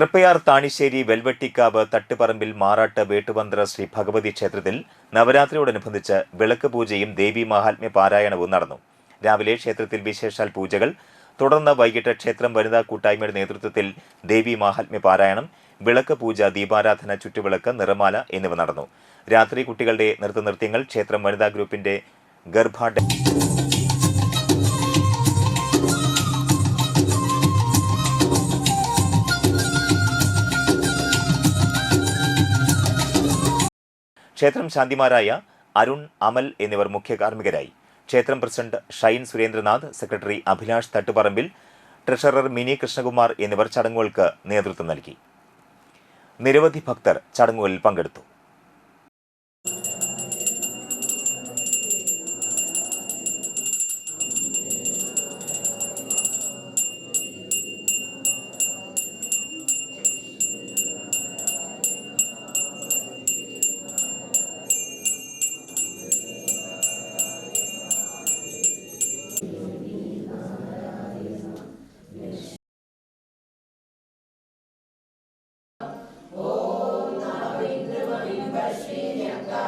തൃപ്പയാർ താണിശ്ശേരി വെൽവെട്ടിക്കാവ് തട്ടുപറമ്പിൽ മാറാട്ട് വേട്ടുപന്ത്ര ശ്രീ ഭഗവതി ക്ഷേത്രത്തിൽ നവരാത്രിയോടനുബന്ധിച്ച് വിളക്ക് പൂജയും ദേവി മഹാത്മ്യ പാരായണവും നടന്നു. രാവിലെ ക്ഷേത്രത്തിൽ വിശേഷാൽ പൂജകൾ. തുടർന്ന് വൈകിട്ട് ക്ഷേത്രം വനിതാ കൂട്ടായ്മയുടെ നേതൃത്വത്തിൽ ദേവി മഹാത്മ്യ പാരായണം വിളക്ക് പൂജ ദീപാരാധന ചുറ്റുവിളക്ക് നിറമാല എന്നിവ നടന്നു. രാത്രി കുട്ടികളുടെ നൃത്തനൃത്യങ്ങൾ ക്ഷേത്രം വനിതാ ഗ്രൂപ്പിന്റെ ഗർഭാട ക്ഷേത്രം ശാന്തിമാരായ അരുൺ അമൽ എന്നിവർ മുഖ്യ കാർമ്മികരായി. ക്ഷേത്രം president Shine Surendranath secretary Abhilash Thattuparambil treasurer Mini Krishnakumar എന്നിവർ ചടങ്ങുകൾക്ക് നേതൃത്വം നൽകി. നിരവധി ഭക്തർ ചടങ്ങുകളിൽ പങ്കെടുത്തു. श्रीन्यङ्गा